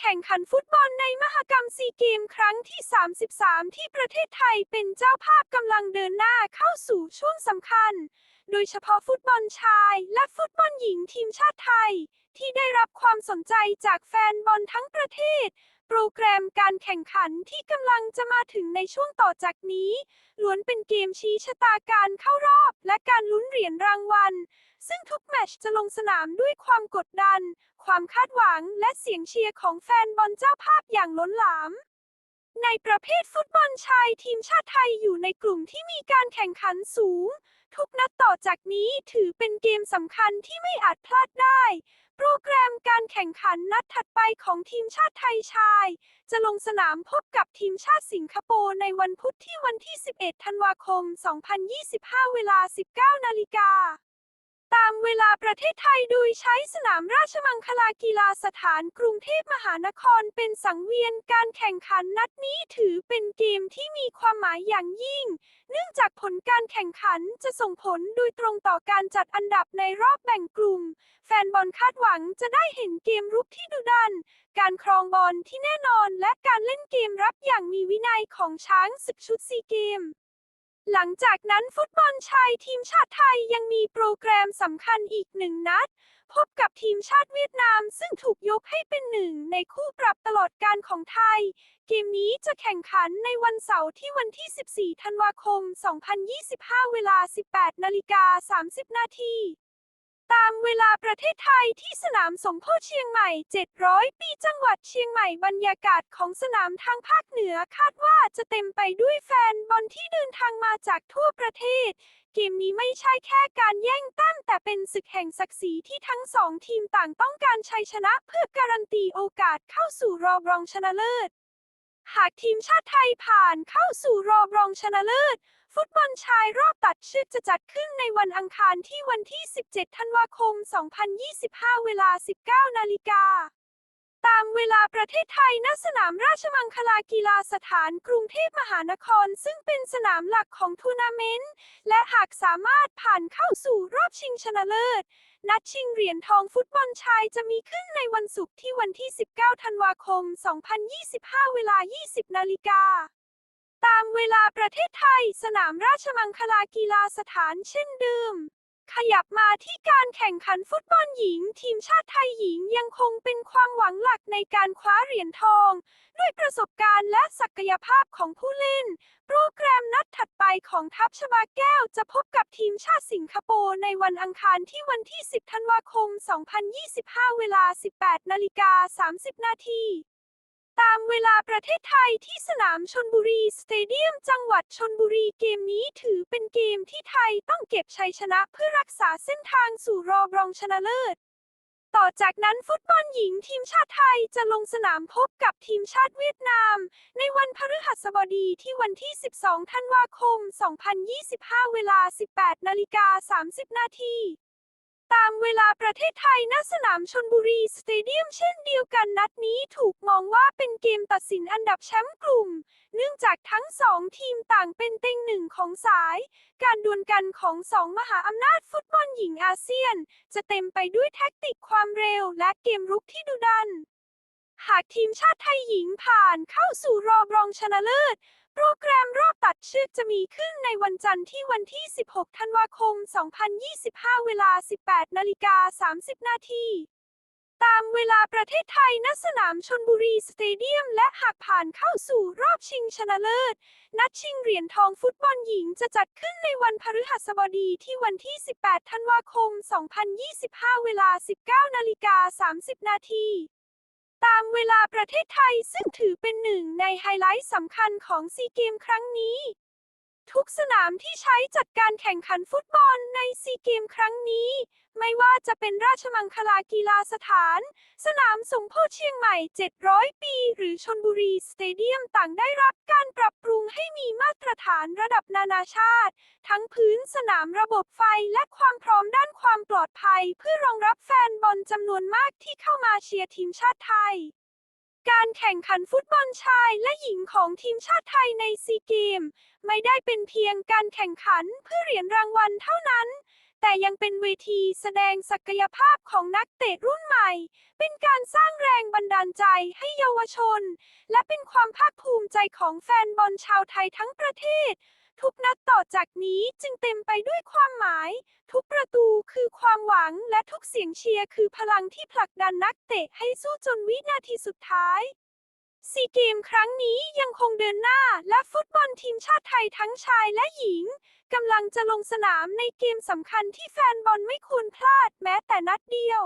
แข่งขันฟุตบอลในมหกรรมซีเกมครั้งที่ 33 ที่ประเทศไทยเป็นเจ้าภาพกำลังเดินหน้าเข้าสู่ช่วงสำคัญ โดยเฉพาะฟุตบอลชายและฟุตบอลหญิงทีมชาติไทย ที่ได้รับความสนใจจากแฟนบอลทั้งประเทศ โปรแกรมการแข่งขันที่กำลังจะมาถึงในช่วงต่อจากนี้ ล้วนเป็นเกมชี้ชะตาการเข้ารอบและการลุ้นเหรียญรางวัล ซึ่งทุกแมตช์จะลงสนามด้วยความกดดัน ความคาดหวังและเสียงเชียร์ของแฟนบอลเจ้าภาพอย่างล้นหลาม ในประเภทฟุตบอลชายทีมชาติไทยอยู่ในกลุ่มที่มีการแข่งขันสูง ทุกนัดต่อจากนี้ถือเป็นเกมสำคัญที่ไม่อาจพลาดได้ โปรแกรมการแข่งขันนัดถัดไปของทีมชาติไทยชาย จะลงสนามพบกับทีมชาติสิงคโปร์ในวันพุธที่วันที่ 11 ธันวาคม 2025 เวลา 19 นาฬิกา ตามเวลาประเทศไทยโดยใช้สนามราชมังคลากีฬาสถานกรุงเทพมหานครเป็นสังเวียนการแข่งขันนัดนี้ถือเป็นเกมที่มีความหมายอย่างยิ่ง เนื่องจากผลการแข่งขันจะส่งผลโดยตรงต่อการจัดอันดับในรอบแบ่งกลุ่ม แฟนบอลคาดหวังจะได้เห็นเกมรุกที่ดุดัน การครองบอลที่แน่นอนและการเล่นเกมรับอย่างมีวินัยของช้างศึกชุดซีเกม หลังจากนั้นฟุตบอลชายทีมชาติไทยยังมีโปรแกรมสำคัญอีกหนึ่งนัด พบกับทีมชาติเวียดนามซึ่งถูกยกให้เป็นหนึ่งในคู่ปรับตลอดการของไทย เกมนี้จะแข่งขันในวันเสาร์ที่วันที่ 14 ธันวาคม 2025 เวลา 18 นาฬิกา 30 นาที ตามเวลาประเทศไทยที่สนามสมโพธิเชียงใหม่ 700 ปีจังหวัดเชียงใหม่บรรยากาศของสนามทางภาคเหนือคาดว่าจะเต็มไปด้วยแฟนบอลที่เดินทางมาจากทั่วประเทศ เกมนี้ไม่ใช่แค่การแย่งแต้มแต่เป็นศึกแห่งศักดิ์ศรีที่ทั้งสองทีมต่างต้องการชัยชนะเพื่อการันตีโอกาสเข้าสู่รอบรองชนะเลิศ หากทีมชาติไทยผ่านเข้าสู่รอบรองชนะเลิศ ฟุตบอลชายรอบตัดเชือกจะจัดขึ้นในวันอังคารที่วันที่ 17 ธันวาคม 2025 เวลา 19 นาฬิกา ตามเวลาประเทศไทยณสนามราชมังคลากีฬาสถานกรุงเทพมหานคร ซึ่งเป็นสนามหลักของทัวร์นาเมนต์ และหากสามารถผ่านเข้าสู่รอบชิงชนะเลิศ นัดชิงเหรียญทองฟุตบอลชายจะมีขึ้นในวันศุกร์ที่วันที่ 19 ธันวาคม 2025 เวลา 20 นาฬิกาตามเวลาประเทศไทย สนามราชมังคลากีฬาสถานเช่นเดิม ขยับมาที่การแข่งขันฟุตบอลหญิง ทีมชาติไทยหญิงยังคงเป็นความหวังหลักในการคว้าเหรียญทอง ด้วยประสบการณ์และศักยภาพของผู้เล่น โปรแกรมนัดถัดไปของทัพชบาแก้วจะพบกับทีมชาติสิงคโปร์ในวันอังคารที่วันที่ 10 ธันวาคม 2025 เวลา 18 นาฬิกา 30 นาที ตามเวลาประเทศไทยที่สนามชนบุรีสเตเดียมจังหวัดชนบุรีเกมนี้ถือเป็นเกมที่ไทยต้องเก็บชัยชนะเพื่อรักษาเส้นทางสู่รอบรองชนะเลิศ ต่อจากนั้นฟุตบอลหญิงทีมชาติไทยจะลงสนามพบกับทีมชาติเวียดนาม ในวันพฤหัสบดีที่วันที่ 12 ธันวาคม 2025 เวลา 18 นาฬิกา 30 นาที ตามเวลาประเทศไทยณสนามชนบุรีสเตเดียมเช่นเดียวกันนัดนี้ถูกมองว่าเป็นเกมตัดสินอันดับแชมป์กลุ่ม เนื่องจากทั้งสองทีมต่างเป็นเต็งหนึ่งของสาย การดวลกันของสองมหาอำนาจฟุตบอลหญิงอาเซียน จะเต็มไปด้วยแท็กติกความเร็วและเกมรุกที่ดุดัน หากทีมชาติไทยหญิงผ่านเข้าสู่รอบรองชนะเลิศ โปรแกรมรอบตัดเชือกจะมีขึ้นในวันจันทร์ที่วันที่ 16 ธันวาคม 2025 เวลา 18 นาฬิกา 30 นาที ตามเวลาประเทศไทยณสนามชนบุรีสเตเดียม และหากผ่านเข้าสู่รอบชิงชนะเลิศ นัดชิงเหรียญทองฟุตบอลหญิงจะจัดขึ้นในวันพฤหัสบดีที่วันที่ 18 ธันวาคม 2025 เวลา 19 นาฬิกา 30 นาที ตามเวลาประเทศไทยซึ่งถือเป็นหนึ่งในไฮไลท์สำคัญของซีเกมครั้งนี้ ทุกสนามที่ใช้จัดการแข่งขันฟุตบอลในซีเกมครั้งนี้ ไม่ว่าจะเป็นราชมังคลากีฬาสถาน สนามสมโพธิเชียงใหม่ 700 ปี หรือชนบุรีสเตเดียมต่างได้รับการปรับปรุงให้มีมาตรฐานระดับนานาชาติ ทั้งพื้นสนามระบบไฟและความพร้อมด้านความปลอดภัย เพื่อรองรับแฟนบอลจำนวนมากที่เข้ามาเชียร์ทีมชาติไทย การแข่งขันฟุตบอลชายและหญิงของทีมชาติไทยในซีเกม ไม่ได้เป็นเพียงการแข่งขันเพื่อเหรียญรางวัลเท่านั้น แต่ยังเป็นเวทีแสดงศักยภาพของนักเตะรุ่นใหม่ เป็นการสร้างแรงบันดาลใจให้เยาวชน และเป็นความภาคภูมิใจของแฟนบอลชาวไทยทั้งประเทศ ทุกนัดต่อจากนี้จึงเต็มไปด้วยความหมาย ทุกประตูคือความหวังและทุกเสียงเชียร์คือพลังที่ผลักดันนักเตะให้สู้จนวินาทีสุดท้ายซีเกมครั้งนี้ยังคงเดินหน้าและฟุตบอลทีมชาติไทยทั้งชายและหญิงกำลังจะลงสนามในเกมสำคัญที่แฟนบอลไม่ควรพลาดแม้แต่นัดเดียว